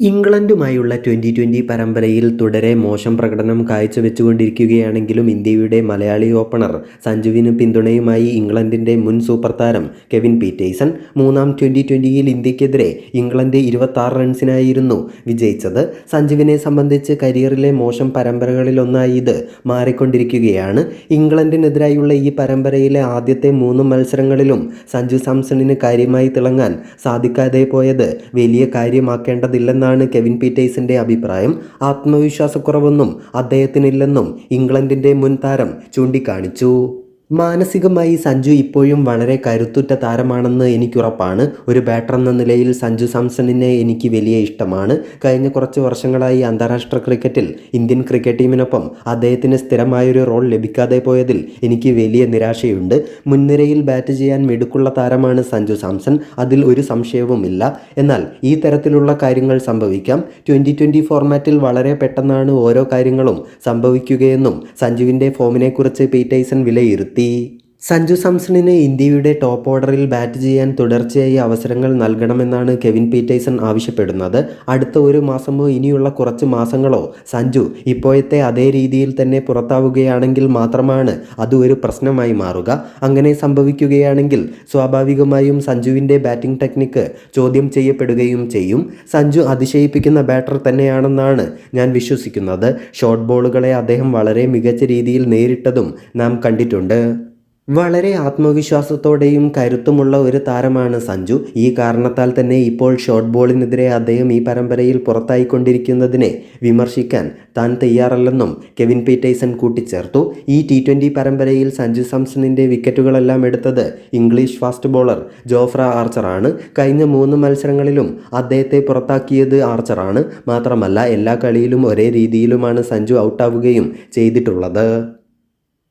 ഇംഗ്ലണ്ടുമായുള്ള twenty twenty പരമ്പരയിൽ തുടരെ മോശം പ്രകടനം കാഴ്ചവെച്ചുകൊണ്ടിരിക്കുകയാണെങ്കിലും ഇന്ത്യയുടെ മലയാളി ഓപ്പണർ സഞ്ജുവിന് പിന്തുണയുമായി ഇംഗ്ലണ്ടിന്റെ മുൻ സൂപ്പർ താരം കെവിൻ പീറ്റേഴ്സൺ മൂന്നാം ട്വന്റി ട്വന്റിയിൽ ഇന്ത്യക്കെതിരെ ഇംഗ്ലണ്ട് ഇരുപത്താറ് റൺസിനായിരുന്നു വിജയിച്ചത്. സഞ്ജുവിനെ സംബന്ധിച്ച് കരിയറിലെ മോശം പരമ്പരകളിലൊന്നായി ഇത് മാറിക്കൊണ്ടിരിക്കുകയാണ്. ഇംഗ്ലണ്ടിനെതിരായുള്ള ഈ പരമ്പരയിലെ ആദ്യത്തെ മൂന്ന് മത്സരങ്ങളിലും സഞ്ജു സാംസണിന് കാര്യമായി തിളങ്ങാൻ സാധിക്കാതെ പോയത് വലിയ കാര്യമാക്കേണ്ടതില്ലെന്നാണ് കെവിൻ പീറ്റേഴ്സിന്റെ അഭിപ്രായം. ആത്മവിശ്വാസക്കുറവൊന്നും അദ്ദേഹത്തിനില്ലെന്നും ഇംഗ്ലണ്ടിന്റെ മുൻതാരം ചൂണ്ടിക്കാണിച്ചു. മാനസികമായി സഞ്ജു ഇപ്പോഴും വളരെ കരുത്തുറ്റ താരമാണെന്ന് എനിക്കുറപ്പാണ്. ഒരു ബാറ്റർ എന്ന നിലയിൽ സഞ്ജു സാംസണിനെ എനിക്ക് വലിയ ഇഷ്ടമാണ്. കഴിഞ്ഞ കുറച്ച് വർഷങ്ങളായി അന്താരാഷ്ട്ര ക്രിക്കറ്റിൽ ഇന്ത്യൻ ക്രിക്കറ്റ് ടീമിനൊപ്പം അദ്ദേഹത്തിന് സ്ഥിരമായൊരു റോൾ ലഭിക്കാതെ പോയതിൽ എനിക്ക് വലിയ നിരാശയുണ്ട്. മുൻനിരയിൽ ബാറ്റ് ചെയ്യാൻ മിടുക്കുള്ള താരമാണ് സഞ്ജു സാംസൺ. അതിൽ ഒരു സംശയവുമില്ല എന്നാൽ ഈ തരത്തിലുള്ള കാര്യങ്ങൾ സംഭവിക്കാം. ട്വന്റി ട്വന്റി ഫോർമാറ്റിൽ വളരെ പെട്ടെന്നാണ് ഓരോ കാര്യങ്ങളും സംഭവിക്കുകയെന്നും സഞ്ജുവിന്റെ ഫോമിനെക്കുറിച്ച് പീറ്റൈസൺ വിലയിരുത്തി. tapi സഞ്ജു സാംസണിന് ഇന്ത്യയുടെ ടോപ്പ് ഓർഡറിൽ ബാറ്റ് ചെയ്യാൻ തുടർച്ചയായി അവസരങ്ങൾ നൽകണമെന്നാണ് കെവിൻ പീറ്റേഴ്സൺ ആവശ്യപ്പെടുന്നത്. അടുത്ത ഒരു മാസമോ ഇനിയുള്ള കുറച്ച് മാസങ്ങളോ സഞ്ജു ഇപ്പോഴത്തെ അതേ രീതിയിൽ തന്നെ പുറത്താവുകയാണെങ്കിൽ മാത്രമാണ് അത് ഒരു പ്രശ്നമായി മാറുക. അങ്ങനെ സംഭവിക്കുകയാണെങ്കിൽ സ്വാഭാവികമായും സഞ്ജുവിന്റെ ബാറ്റിംഗ് ടെക്നിക്ക് ചോദ്യം ചെയ്യപ്പെടുകയും ചെയ്യും. സഞ്ജു അതിശയിപ്പിക്കുന്ന ബാറ്റർ തന്നെയാണെന്നാണ് ഞാൻ വിശ്വസിക്കുന്നത്. ഷോർട്ട് ബോളുകളെ അദ്ദേഹം വളരെ മികച്ച രീതിയിൽ നേരിട്ടതും നാം കണ്ടിട്ടുണ്ട്. വളരെ ആത്മവിശ്വാസത്തോടെയും കരുത്തുമുള്ള ഒരു താരമാണ് സഞ്ജു. ഈ കാരണത്താൽ തന്നെ ഇപ്പോൾ ഷോർട്ട് ബോളിനെതിരെ അദ്ദേഹം ഈ പരമ്പരയിൽ പുറത്തായിക്കൊണ്ടിരിക്കുന്നതിനെ വിമർശിക്കാൻ താൻ തയ്യാറല്ലെന്നും കെവിൻ പീറ്റേഴ്സൺ കൂട്ടിച്ചേർത്തു. ഈ ടി ട്വന്റി പരമ്പരയിൽ സഞ്ജു സാംസണിന്റെ വിക്കറ്റുകളെല്ലാം എടുത്തത് ഇംഗ്ലീഷ് ഫാസ്റ്റ് ബോളർ ജോഫ്ര ആർച്ചറാണ്. കഴിഞ്ഞ മൂന്ന് മത്സരങ്ങളിലും അദ്ദേഹത്തെ പുറത്താക്കിയത് ആർച്ചറാണ്. മാത്രമല്ല എല്ലാ കളിയിലും ഒരേ രീതിയിലുമാണ് സഞ്ജു ഔട്ടാവുകയും ചെയ്തിട്ടുള്ളത്.